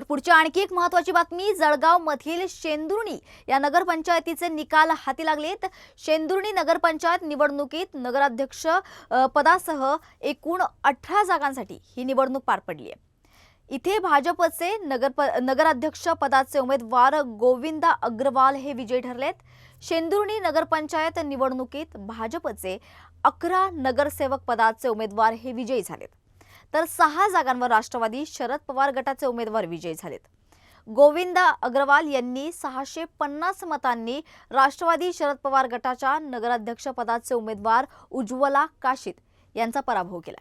तर पुढची आणखी एक महत्वाची बातमी जळगाव मधील शेंदुर्णी या नगरपंचायतीचे निकाल हाती लागलेत. शेंदुर्णी नगरपंचायत निवडणुकीत नगराध्यक्ष पदासह एकूण अठरा जागांसाठी ही निवडणूक पार पडली आहे. इथे भाजपचे नगर नगराध्यक्ष पदाचे उमेदवार गोविंदा अग्रवाल हे विजयी ठरलेत. शेंदुर्णी नगरपंचायत निवडणुकीत भाजपचे अकरा नगरसेवक पदाचे उमेदवार हे विजयी झालेत. तर सहा जागांवर राष्ट्रवादी शरद पवार गटाचे उमेदवार विजयी झालेत. गोविंद अग्रवाल यांनी सहाशे पन्नास मतांनी राष्ट्रवादी शरद पवार गटाच्या नगराध्यक्षपदाचे उमेदवार उज्ज्वला काशीत यांचा पराभव केला.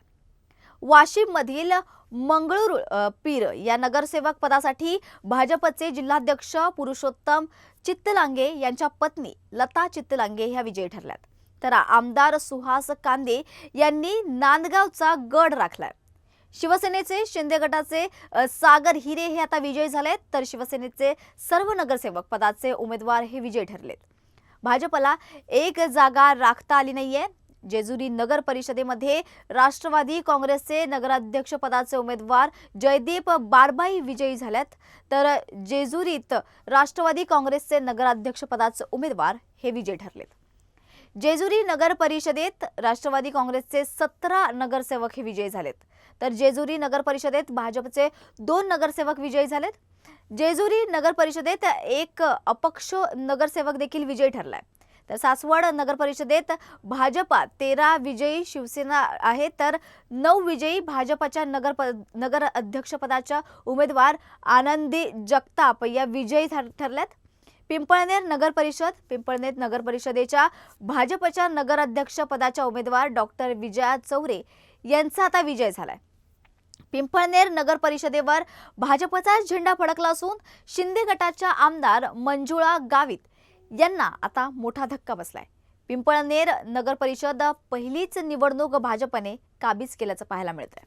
वाशिममधील मंगळूर पीर या नगरसेवक पदासाठी भाजपचे जिल्हाध्यक्ष पुरुषोत्तम चित्तलांगे यांच्या पत्नी लता चित्तलांगे ह्या विजयी ठरल्यात. तर आमदार सुहास कांदे यांनी नांदगावचा गड राखलाय. शिवसेनेचे शिंदे गटाचे सागर हिरे हे आता विजयी झालेत तर शिवसेनेचे सर्व नगरसेवक पदाचे उमेदवार हे विजयी ठरलेत. भाजपला एक जागा राखता आली नाहीये. जेजुरी नगर परिषदेमध्ये राष्ट्रवादी काँग्रेसचे नगराध्यक्ष पदाचे उमेदवार जयदीप बारबाई विजयी झाल्यात. तर जेजुरीत राष्ट्रवादी काँग्रेसचे नगराध्यक्ष पदाचे उमेदवार हे विजयी ठरलेत. जेजुरी नगर परिषदेत राष्ट्रवादी काँग्रेसचे सतरा नगरसेवक हे विजयी झालेत. तर जेजुरी नगर परिषदेत भाजपचे दोन नगरसेवक विजयी झालेत. जेजुरी नगर परिषदेत एक अपक्ष नगरसेवक देखील विजयी ठरलाय. तर सासवड नगर परिषदेत भाजपा तेरा विजयी शिवसेना आहे तर नऊ विजयी भाजपच्या नगर प नगर अध्यक्षपदाच्या उमेदवार आनंदी जगताप या विजयी ठर ठरल्यात. पिंपळनेर नगर परिषद पिंपळनेर नगर परिषदेच्या भाजपच्या नगराध्यक्ष पदाच्या उमेदवार डॉक्टर विजया चौरे यांचा आता विजय झालाय. पिंपळनेर नगर परिषदेवर भाजपचाच झेंडा फडकला असून शिंदे गटाच्या आमदार मंजुळा गावित यांना आता मोठा धक्का बसलाय. पिंपळनेर नगर परिषद पहिलीच निवडणूक भाजपने काबीज केल्याचं पाहायला मिळतंय.